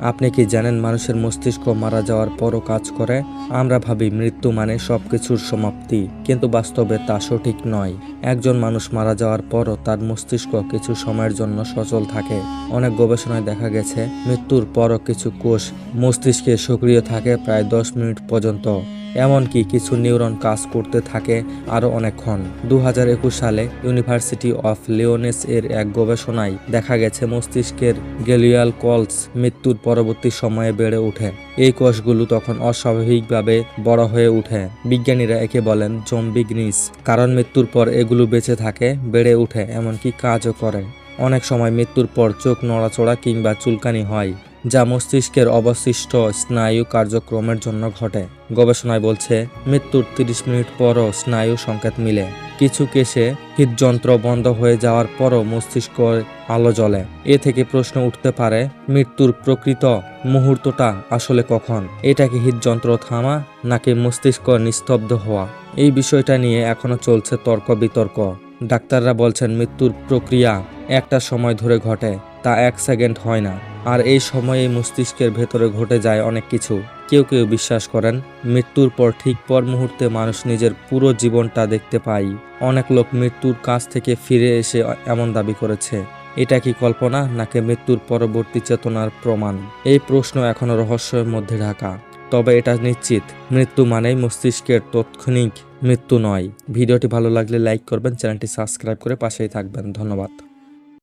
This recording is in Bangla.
আপনি কি জানেন মানুষের মস্তিষ্ক মারা যাওয়ার পরও কাজ করে? আমরা ভাবি মৃত্যু মানে সবকিছুর সমাপ্তি, কিন্তু বাস্তবে তা সঠিক নয়। একজন মানুষ মারা যাওয়ার পরও তার মস্তিষ্ক কিছু সময়ের জন্য সচল থাকে। অনেক গবেষণায় দেখা গেছে, মৃত্যুর পরও কিছু কোষ মস্তিষ্কে সক্রিয় থাকে প্রায় দশ মিনিট পর্যন্ত। এমনকি কিছু নিউরন কাজ করতে থাকে আরও অনেকক্ষণ। দু হাজার একুশ সালে ইউনিভার্সিটি অফ লিওনেস এর এক গবেষণায় দেখা গেছে মস্তিষ্কের গেলিয়াল কলস মৃত্যুর পরবর্তী সময়ে বেড়ে ওঠে। এই কোষগুলো তখন অস্বাভাবিকভাবে বড় হয়ে ওঠে। বিজ্ঞানীরা একে বলেন জম্বি গ্রিস কারণ মৃত্যুর পর এগুলো বেঁচে থাকে, বেড়ে ওঠে, এমনকি কাজও করে। অনেক সময় মৃত্যুর পর চোখ নড়াচড়া কিংবা চুলকানি হয়। যা মস্তিষ্কের অবশিষ্ট স্নায়ু কার্যক্রমের জন্য ঘটে। গবেষণায় বলছে, মৃত্যুর 30 মিনিট পরও স্নায়ু সংকেত মিলে। কিছু কেসে হৃদযন্ত্র বন্ধ হয়ে যাওয়ার পরও মস্তিষ্ক আলো জ্বলে। এ থেকে প্রশ্ন উঠতে পারে, মৃত্যুর প্রকৃত মুহূর্তটা আসলে কখন? এটা কি হৃদযন্ত্র থামা, নাকি মস্তিষ্ক নিস্তব্ধ হওয়া? এই বিষয়টা নিয়ে এখনও চলছে তর্ক বিতর্ক। ডাক্তাররা বলছেন, মৃত্যুর প্রক্রিয়া একটা সময় ধরে ঘটে। তা এক সেকেন্ড হয় না। আর এই সময়ে মস্তিষ্কের ভেতরে ঘটে যায় অনেক কিছু। কেউ কেউ বিশ্বাস করেন, মৃত্যুর পর ঠিক পর মুহূর্তে মানুষ নিজের পুরো জীবনটা দেখতে পায়। অনেক লোক মৃত্যুর কাছ থেকে ফিরে এসে এমন দাবি করেছে। এটা কি কল্পনা নাকি মৃত্যুর পরবর্তী চেতনার প্রমাণ? এই প্রশ্ন এখনও রহস্যের মধ্যে ঢাকা। তবে এটা নিশ্চিত, মৃত্যু মানেই মস্তিষ্কের তাৎক্ষণিক মৃত্যু নয়। ভিডিওটি ভালো লাগলে লাইক করবেন, চ্যানেলটি সাবস্ক্রাইব করে পাশেই থাকবেন। ধন্যবাদ।